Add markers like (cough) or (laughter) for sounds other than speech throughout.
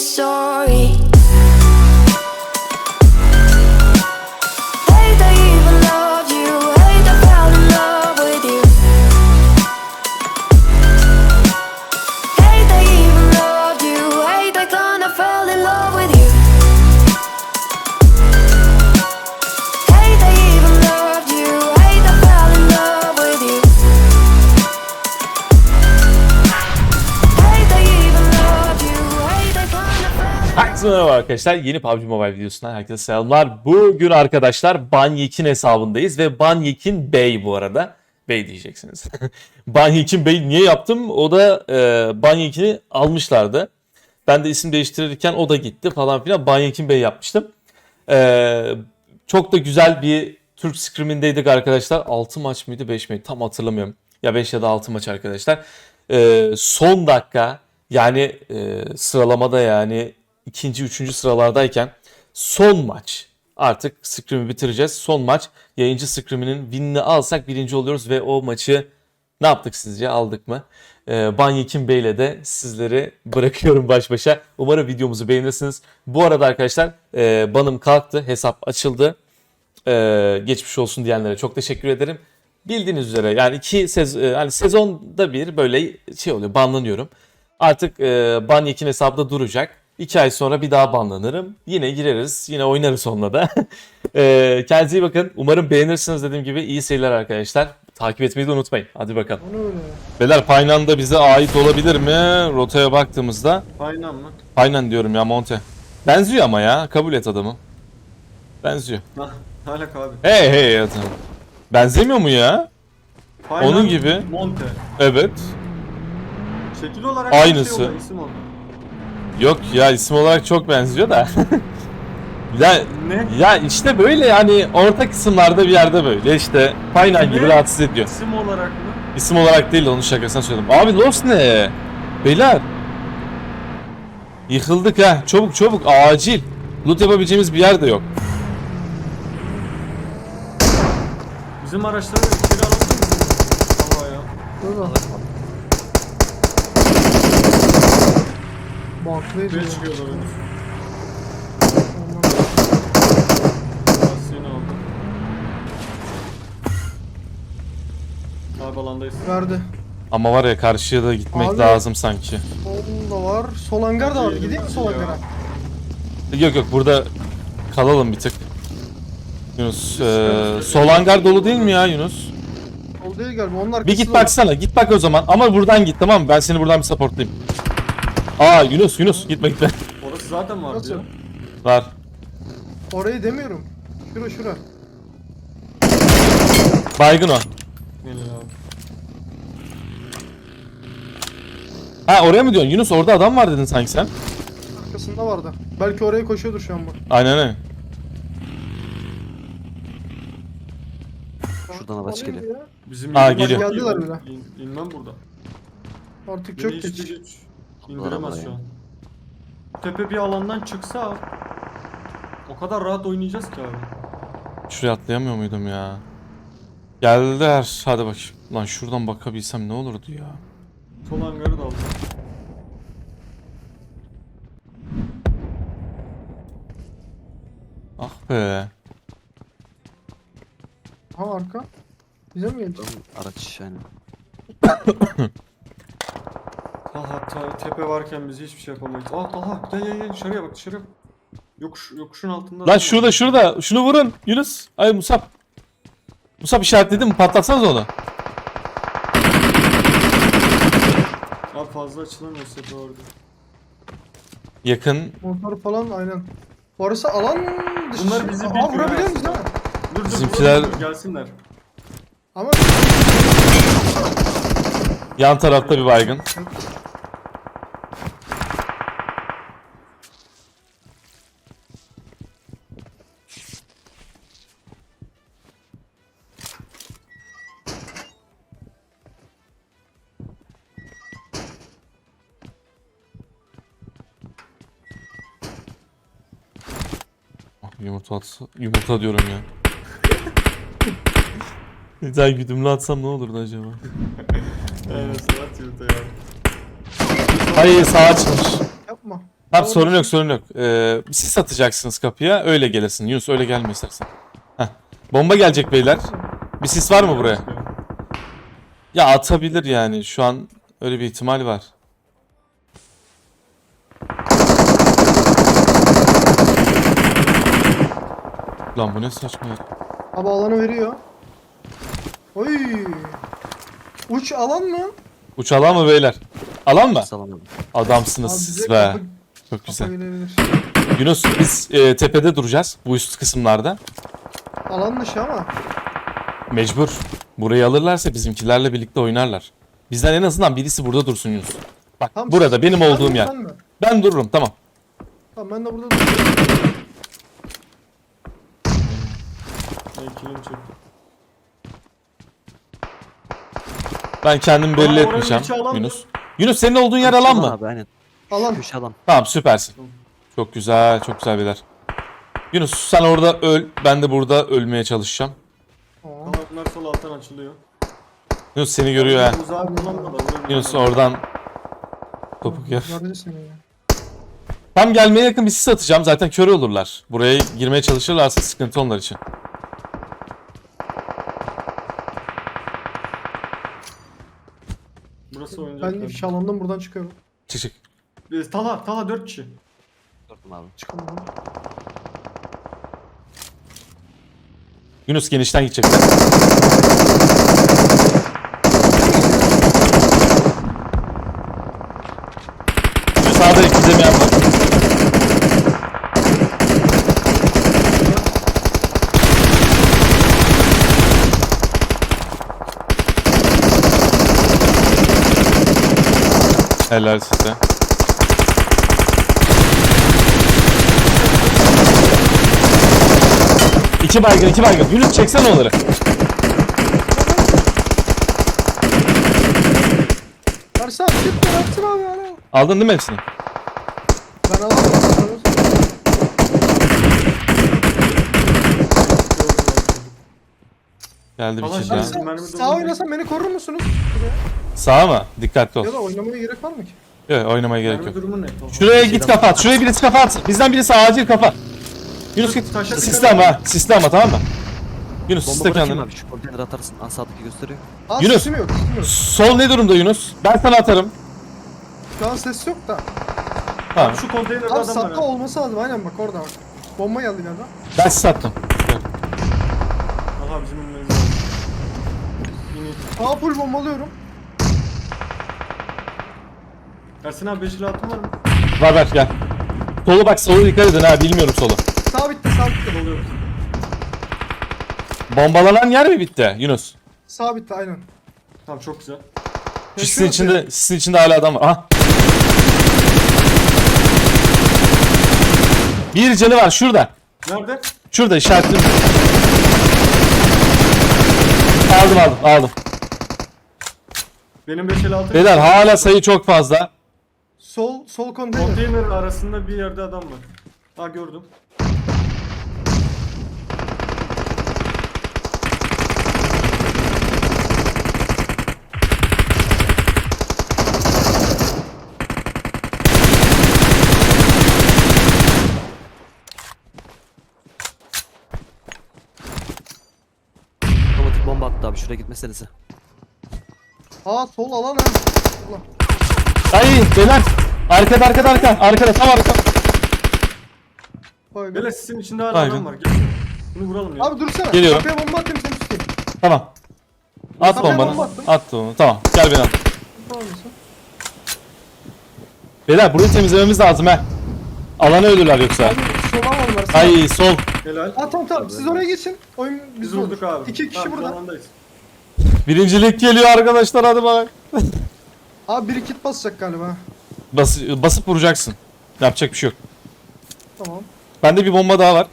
sorry. Merhaba arkadaşlar. Yeni PUBG Mobile videosundan herkese selamlar. Bugün arkadaşlar Banyek'in hesabındayız ve Banyek'in Bey bu arada. Bey diyeceksiniz. (laughs) Banyek'in Bey niye yaptım? O da e, Banyek'ini almışlardı. Ben de isim değiştirirken o da gitti falan filan. Banyek'in Bey yapmıştım. E, çok da güzel bir Türk scrimindeydik arkadaşlar. 6 maç mıydı 5 miydi tam hatırlamıyorum. Ya 5 ya da 6 maç arkadaşlar. E, son dakika yani e, sıralamada yani ikinci, üçüncü sıralardayken son maç. Artık Scrim'i bitireceğiz. Son maç. Yayıncı Scrim'inin winini alsak birinci oluyoruz ve o maçı ne yaptık sizce? Aldık mı? Ee, Banyekin Bey'le de sizleri bırakıyorum baş başa. Umarım videomuzu beğenirsiniz. Bu arada arkadaşlar e, banım kalktı. Hesap açıldı. Ee, geçmiş olsun diyenlere çok teşekkür ederim. Bildiğiniz üzere yani iki sez e, hani sezonda bir böyle şey oluyor banlanıyorum. Artık e, Banyekin hesabda duracak. İki ay sonra bir daha banlanırım. Yine gireriz. Yine oynarız onunla da. (laughs) e, kendinize iyi bakın. Umarım beğenirsiniz dediğim gibi. iyi seyirler arkadaşlar. Takip etmeyi de unutmayın. Hadi bakalım. Beyler Paynan da bize ait olabilir mi? Rotaya baktığımızda. Aynen mı? Paynan diyorum ya Monte. Benziyor ama ya. Kabul et adamı. Benziyor. (laughs) Hah, Halak abi. Hey hey adam. Benzemiyor mu ya? Aynen Onun gibi. Monte. Evet. Şekil olarak Aynısı. Şey olarak, isim olarak. Yok ya isim olarak çok benziyor da. (laughs) ya, Ne? ya işte böyle yani orta kısımlarda bir yerde böyle işte Paynan gibi Ne? rahatsız ediyor. İsim olarak mı? İsim olarak değil onun şakasına söyledim. Abi Lost ne? Beyler. Yıkıldık ha. Çabuk çabuk acil. Loot yapabileceğimiz bir yer de yok. Bizim araçları içeri misin? Havaya. Dur da. Baklıydı. Buraya ya. çıkıyorlar henüz. Lastiğini aldım. Abi alandayız. Verdi. Ama var ya karşıya da gitmek Abi. lazım sanki. Solda var. Sol hangar da var. Gideyim mi sol hangara? Yok yok burada kalalım bir tık. Yunus, eee, sol hangar dolu değil mi ya Yunus? Sol değil galiba. Onlar Bir git baksana, git bak o zaman. Ama buradan git tamam mı? Ben seni buradan bir supportlayayım. Aa Yunus, Yunus gitme gitme. Orası zaten var Nasıl? diyor. Var. Orayı demiyorum. Şura şura. Baygın o. Abi. Ha oraya mı diyorsun? Yunus orada adam var dedin sanki sen. Arkasında vardı. Belki oraya koşuyordur şu an bak. Aynen öyle. Şuradan araç geliyor. ya. Bizim Aa, geliyor. Geldiler bile. İn, inmem burada. Artık Beni çok hiç geç. hiç indiremez şu an. Tepe bir alandan çıksa o kadar rahat oynayacağız ki abi. Şuraya atlayamıyor muydum ya? Geldiler. Hadi bakayım. Lan şuradan bakabilsem ne olurdu ya? Sol hangarı da aldım. Ah be. Ha arka. Bize mi? Buradan araç yani. (coughs) Aha ta- tepe varken biz hiçbir şey yapamayız. Ah aha gel gel gel dışarıya bak dışarıya bak. Yokuş, yokuşun altında. Lan şurada şurada. Şunu vurun. Yunus. Ay Musab. Musab işaretledin mi? Patlatsanız onu. Abi fazla açılamıyor tepe orada. Yakın. Motor falan aynen. Orası alan dışı. Bunlar bizi Aa, bilmiyor vurabiliyor değil mi? Dur dur Bizimkiler- gelsinler. Ama Yan tarafta bir baygın. Yumurta atsa, yumurta diyorum ya. (laughs) Bir tane güdümlü atsam ne olurdu acaba? Evet sanat yurtta ya. Hayır sağ açılmış. yapma. Tamam sorun yok sorun yok. Ee, siz atacaksınız kapıya öyle gelirsin. Yunus öyle gelme istersen. Heh. Bomba gelecek beyler. Bir sis var mı buraya? Ya atabilir yani şu an öyle bir ihtimal var. Lan bu ne saçma yer. Abi alanı veriyor. Oy. Uç alan mı? Uç alan mı beyler? Alan mı? Salamadım. Adamsınız Abi siz bize be. kapı, Çok güzel. kapı gelebilir. Yunus biz e, tepede duracağız bu üst kısımlarda. Alan dışı ama. Mecbur. Burayı alırlarsa bizimkilerle birlikte oynarlar. Bizden en azından birisi burada dursun Yunus. Bak Tamam, burada benim sen olduğum yer. mi? Ben dururum tamam. Tamam ben de burada duruyorum. Ben kilimi çektim. Ben kendimi belli Aa, oranın etmeyeceğim içi? Yunus. Yunus senin olduğun yer alan mı? Abi aynen. Alan. Köşe alan. Tamam süpersin. Çok güzel çok güzel beyler. Yunus sen orada öl ben de burada ölmeye çalışacağım. Bunlar sol alttan açılıyor. Yunus seni görüyor ha. Uzağa. Yunus oradan topuk yer. Gördü seni ya. Tam gelmeye yakın bir sis atacağım zaten kör olurlar. Buraya girmeye çalışırlarsa sıkıntı onlar için. Ben ifşa alandan buradan çıkıyorum. Çık çık. Ee, Talha, Talha 4 kişi. Gördüm abi. Çıkalım. Yunus genişten gidecekler. Şu sağda ikizlemeyen var. Helal size. İki baygın, iki baygın. Yunus çeksen onları. Varsa abi çık ben atsın abi ya. Aldın değil mi hepsini? Ben alamam. Geldi bir Allah kill aşkına daha. sen- mermi Sağ dolduruyor. oynasan beni korur musunuz? Sağa mı? Dikkatli ol. Ya da oynamaya gerek var mı ki? Yok oynamaya gerek Mermi yok. durumu ne? Şuraya git kafa at. Şuraya birisi kafa at. Bizden birisi acil kafa. Yunus git. Taşa dikkat ama ha. Sisle ama tamam mı? Yunus Bomba sisle bırakayım kendini. abi. Şu konteyner atarsın. An sağdaki gösteriyor. Aa Yunus. sesim yok. Sesim yok. Sol ne durumda Yunus? Ben sana atarım. Şu an ses yok da. Tamam. Şu konteynerde Abi adam var. sapta ha. olması lazım. Aynen bak orada bak. Bomba geldi galiba. Ben sis attım. Aa full bombalıyorum. Ersin abi 5 lira atın var mı? Var ver gel. Solu bak solu dikkat edin ha bilmiyorum solu. Sağ bitti sağ bitti. Oluyor. Bombalanan yer mi bitti Yunus? Sağ bitti aynen. Tamam çok güzel. Sisin içinde, sisin içinde hala adam var. Aha. Bir canı var şurada. Nerede? Şurada işaretli. Aldım aldım aldım. Benim 5 altı. Beyler hala sayı çok fazla. Sol sol konteyner. Konteyner arasında bir yerde adam var. Ha gördüm. Abi. Şuraya gitmesenize. Aa sol alan ha. Allah. Ay beyler. Arkada arkada arka. Arkada tam arka. Be. Böyle sisin içinde hala adam var. Bunu vuralım ya. Abi dursana. Geliyorum. Kapıya bomba atayım seni tutayım. Tamam. At Kafaya bombanı. bomba attım. At onu. Tamam. Gel beni al. Mısın? Beyler burayı temizlememiz lazım he. Alana ölürler yoksa. Abi sol alan var. sağ. Ay sol. Helal. Aa tamam tamam siz oraya geçin. Oyun Biz biz vurduk abi. İki kişi Tamam, burada. alandayız. Birincilik geliyor arkadaşlar hadi bak. Abi biri kit basacak galiba. Bas, basıp vuracaksın. Yapacak bir şey yok. Tamam. Bende bir bomba daha var.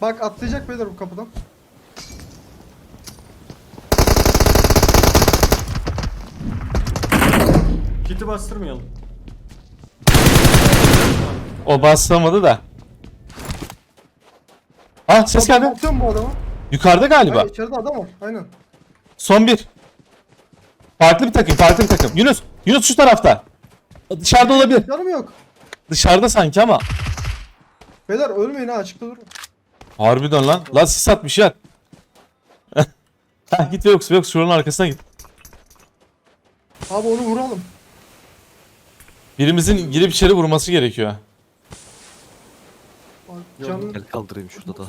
Bak atlayacak beyler bu kapıdan. Kiti bastırmayalım. O baslamadı da. Ah ses geldi. Bu adamı? Yukarıda galiba. Hayır içeride adam var. Aynen. Son bir. Farklı bir takım, farklı bir takım. Yunus, Yunus şu tarafta. Dışarıda olabilir. Canım yok. Dışarıda sanki ama. Beyler ölmeyin ha açıkta durun. Harbiden lan. Lan sis atmış ya. (laughs) Heh, git yok yok şuranın arkasına git. Abi onu vuralım. Birimizin girip içeri vurması gerekiyor. Canım. Gel kaldırayım şurada da.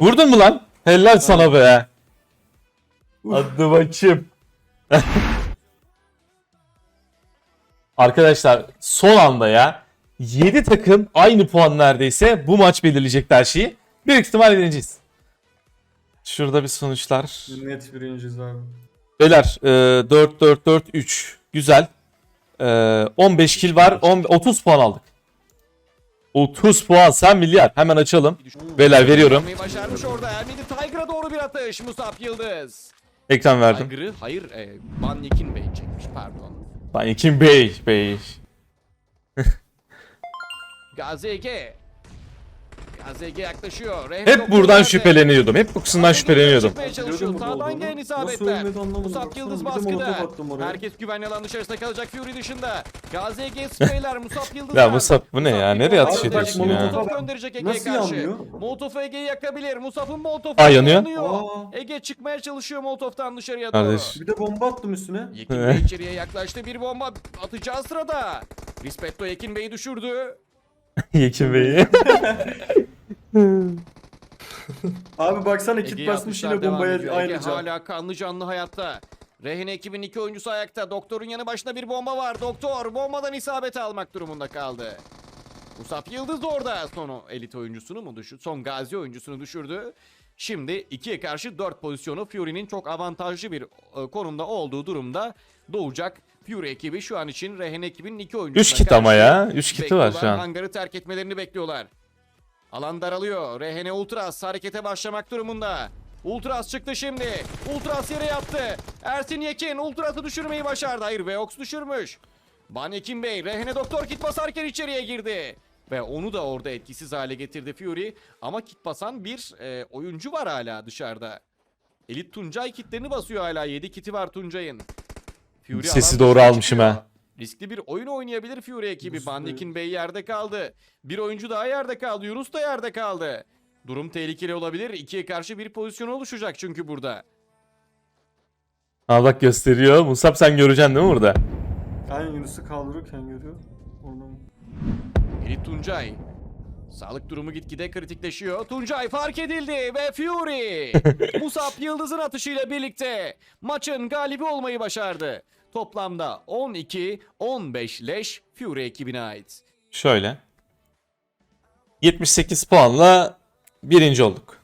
Vurdun mu lan? Helal sana be. Hadi bakayım. (laughs) Arkadaşlar son anda ya 7 takım aynı puan neredeyse bu maç belirleyecek her şeyi. Büyük ihtimal birinciyiz. Şurada bir sonuçlar. Net birinciyiz abi. Beyler e, 4 4 4 3 güzel. E, 15 kill var. 10, 30 puan aldık. 30 puan sen milyar. Hemen açalım. Beyler veriyorum. Başarmış orada. Ermeni Tiger'a doğru bir atış. Musab Yıldız. Ekran verdim. Tiger'ı hayır e, Van Yekin Bey çekmiş pardon. Kim bey bey. Gazi Ege. Ege yaklaşıyor. Rehne Hep buradan şüpheleniyordum. Hep bu kısımdan şüpheleniyordum. çalışıyor. Sağdan gelen isabetler. Musab Yıldız baskıda. Herkes güvenli alan dışarısında kalacak Fury dışında. Gazi Ege spreyler Musab Yıldız. Ya. Musab bu ne ya? Nereye atış ediyorsun ya? Molotof gönderecek Ege'ye Nasıl karşı. yanmıyor? Molotov Ege'yi yakabilir. Musab'ın Molotov Aa, yanıyor. Aa. Ege çıkmaya çalışıyor Molotov'tan dışarıya doğru. Kardeş. Bir de bomba attım üstüne. Yekin Bey içeriye yaklaştı. Bir bomba atacağı sırada. Rispetto Yekin Bey'i düşürdü. (laughs) Yekin Bey'i. (laughs) Abi baksana kit basmış yine devam bombaya ediyor. Ege aynı can. hala kanlı canlı hayatta. Rehine ekibin iki oyuncusu ayakta. Doktorun yanı başında bir bomba var. Doktor bombadan isabet almak durumunda kaldı. Musab Yıldız da orada. Son elit oyuncusunu mu düşürdü? Son gazi oyuncusunu düşürdü. Şimdi ikiye karşı 4 pozisyonu Fury'nin çok avantajlı bir e, konumda olduğu durumda doğacak. Fury ekibi şu an için Rehin ekibinin iki oyuncusuna 3 kit ama karşı ya. 3 kiti var şu an. Hangarı terk etmelerini bekliyorlar. Alan daralıyor. Rehene Ultras harekete başlamak durumunda. Ultras çıktı şimdi. Ultras yere yattı. Ersin Yekin Ultras'ı düşürmeyi başardı. Hayır Veox düşürmüş. Banyekin Bey Rehene Doktor kit basarken içeriye girdi. Ve onu da orada etkisiz hale getirdi Fury. Ama kit basan bir e, oyuncu var hala dışarıda. Elit Tuncay kitlerini basıyor hala. 7 kiti var Tuncay'ın. Fury Sesi alan doğru dışına almışım çıkıyor. ha. Riskli bir oyun oynayabilir Fury ekibi. Yunus Bandekin Bey yerde kaldı. Bir oyuncu daha yerde kaldı. Yunus da yerde kaldı. Durum tehlikeli olabilir. İkiye karşı bir pozisyon oluşacak çünkü burada. Ha bak gösteriyor. Musab sen göreceksin değil mi burada? Aynen Yunus'u kaldırırken görüyor. Oradan. Elit Tuncay. Sağlık durumu gitgide kritikleşiyor. Tuncay fark edildi ve Fury (laughs) Musab Yıldız'ın atışıyla birlikte maçın galibi olmayı başardı. Toplamda 12-15 leş Fury ekibine ait. Şöyle. 78 puanla birinci olduk.